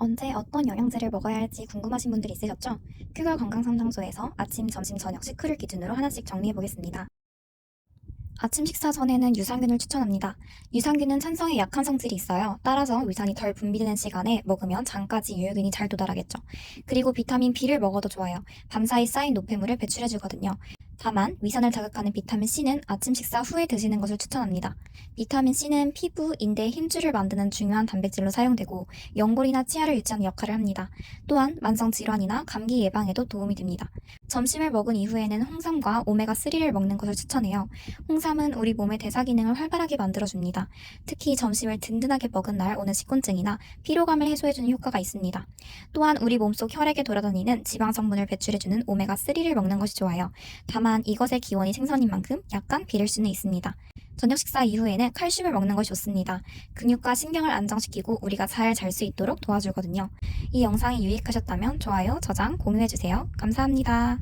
언제 어떤 영양제를 먹어야 할지 궁금하신 분들 있으셨죠? 큐걸 건강 상담소에서 아침, 점심, 저녁 식후를 기준으로 하나씩 정리해 보겠습니다. 아침 식사 전에는 유산균을 추천합니다. 유산균은 찬성에 약한 성질이 있어요. 따라서 위산이 덜 분비되는 시간에 먹으면 장까지 유효균이 잘 도달하겠죠. 그리고 비타민 B를 먹어도 좋아요. 밤사이 쌓인 노폐물을 배출해주거든요. 다만 위산을 자극하는 비타민 C는 아침 식사 후에 드시는 것을 추천합니다. 비타민 C는 피부, 인대, 힘줄을 만드는 중요한 단백질로 사용되고 연골이나 치아를 유지하는 역할을 합니다. 또한 만성 질환이나 감기 예방에도 도움이 됩니다. 점심을 먹은 이후에는 홍삼과 오메가3를 먹는 것을 추천해요. 홍삼은 우리 몸의 대사 기능을 활발하게 만들어줍니다. 특히 점심을 든든하게 먹은 날 오는 식곤증이나 피로감을 해소해주는 효과가 있습니다. 또한 우리 몸속 혈액에 돌아다니는 지방 성분을 배출해주는 오메가3를 먹는 것이 좋아요. 다만 이것의 기원이 생선인 만큼 약간 비릴 수는 있습니다. 저녁 식사 이후에는 칼슘을 먹는 것이 좋습니다. 근육과 신경을 안정시키고 우리가 잘 잘 수 있도록 도와주거든요. 이 영상이 유익하셨다면 좋아요, 저장, 공유해주세요. 감사합니다.